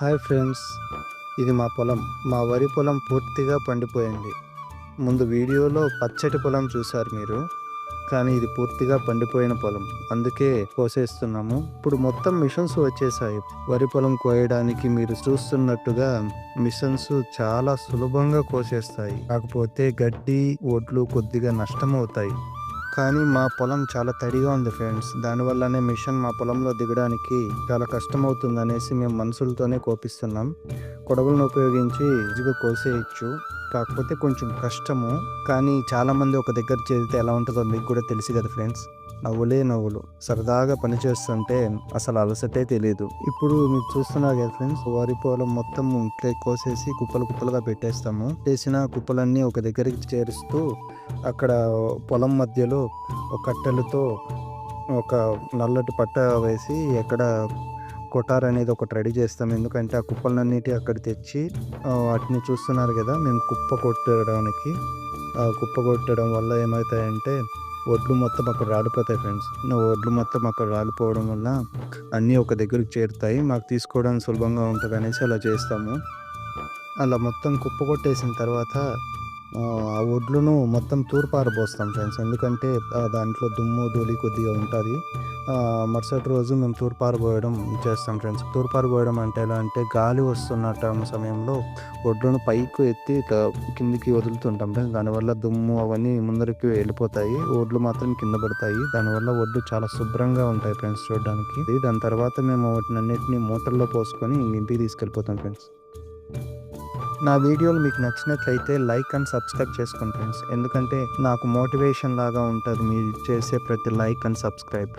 Hi friends ఇది మా పొలం. మా వరి పొలం పూర్తిగా పండిపోయింది. ముందు వీడియోలో పచ్చటి పొలం చూశారు మీరు కానీ ఇది పూర్తిగా పండిపోయిన పొలం. అందుకే కోసేస్తున్నాము. ఇప్పుడు మొత్తం మిషన్స్ వచ్చేసాయి. వరి పొలం కోయడానికి మీరు చూస్తున్నట్టుగా మిషన్స్ చాలా సులభంగా కోసేస్తాయి. కాకపోతే గడ్డి ఒడ్లు కొద్దిగా నష్టం అవుతాయి కానీ మా పొలం చాలా తడిగా ఉంది ఫ్రెండ్స్. దానివల్లనే మిషన్ మా పొలంలో దిగడానికి చాలా కష్టం అవుతుంది అనేసి మేము మనుషులతోనే కోపిస్తున్నాం. కొడవలను ఉపయోగించి ఈజీగా కోసేయచ్చు. కాకపోతే కొంచెం కష్టము. కానీ చాలామంది ఒక దగ్గర చేరితే ఎలా ఉంటుందో మీకు కూడా తెలుసు కదా ఫ్రెండ్స్. నవ్వులే నవ్వులు. సరదాగా పనిచేస్తుంటే అసలు అలసటే తెలియదు ఇప్పుడు మీరు చూస్తున్నారు కదా ఫ్రెండ్స్ వరి పొలం మొత్తం ఇట్లా కోసేసి కుప్పలు కుప్పలుగా పెట్టేస్తాము. చేసిన కుప్పలన్నీ ఒక దగ్గరికి చేరుస్తూ అక్కడ పొలం మధ్యలో ఒక కట్టెలతో ఒక నల్లటి పట్ట వేసి ఎక్కడ కొటార్ అనేది ఒకటి రెడీ చేస్తాం. ఎందుకంటే ఆ కుప్పలన్నిటి అక్కడ తెచ్చి వాటిని చూస్తున్నారు కదా మేము కుప్ప కొట్టడానికి. ఆ కుప్ప కొట్టడం వల్ల ఏమవుతాయంటే ఒడ్లు మొత్తం అక్కడ రాలిపోతాయి ఫ్రెండ్స్ ఒడ్లు మొత్తం అక్కడ రాలిపోవడం వల్ల అన్నీ ఒక దగ్గరికి చేరుతాయి. మాకు తీసుకోవడానికి సులభంగా ఉంటుంది అనేసి అలా చేస్తాము. అలా మొత్తం కుప్ప కొట్టేసిన తర్వాత ఆ, వడ్లను మొత్తం తూర్పారబోస్తాం ఫ్రెండ్స్. ఎందుకంటే దాంట్లో దుమ్ము ధూళి కొద్దిగా ఉంటుంది. మరుసటి రోజు మేము తూర్పారబోయడం చేస్తాం ఫ్రెండ్స్. తూర్పారబోయడం అంటే ఎలా అంటే గాలి వస్తున్న సమయంలో ఒడ్లను పైకి ఎత్తి ఇట్లా కిందికి వదులుతుంటాం ఫ్రెండ్స్. దానివల్ల దుమ్ము అవన్నీ ముందరికి వెళ్ళిపోతాయి. ఒడ్లు మాత్రం కింద పడతాయి. దానివల్ల ఒడ్లు చాలా శుభ్రంగా ఉంటాయి ఫ్రెండ్స్ చూడడానికి. దాని తర్వాత మేము వాటిని అన్నింటినీ మూటల్లో పోసుకొని ఇంటికి తీసుకెళ్ళిపోతాం ఫ్రెండ్స్. నా వీడియోలు మీకు నచ్చినట్లయితే లైక్ అండ్ సబ్స్క్రైబ్ చేసుకోండి ఫ్రెండ్స్. ఎందుకంటే నాకు మోటివేషన్ లాగా ఉంటుంది మీరు చేసే ప్రతి లైక్ అండ్ సబ్స్క్రైబ్.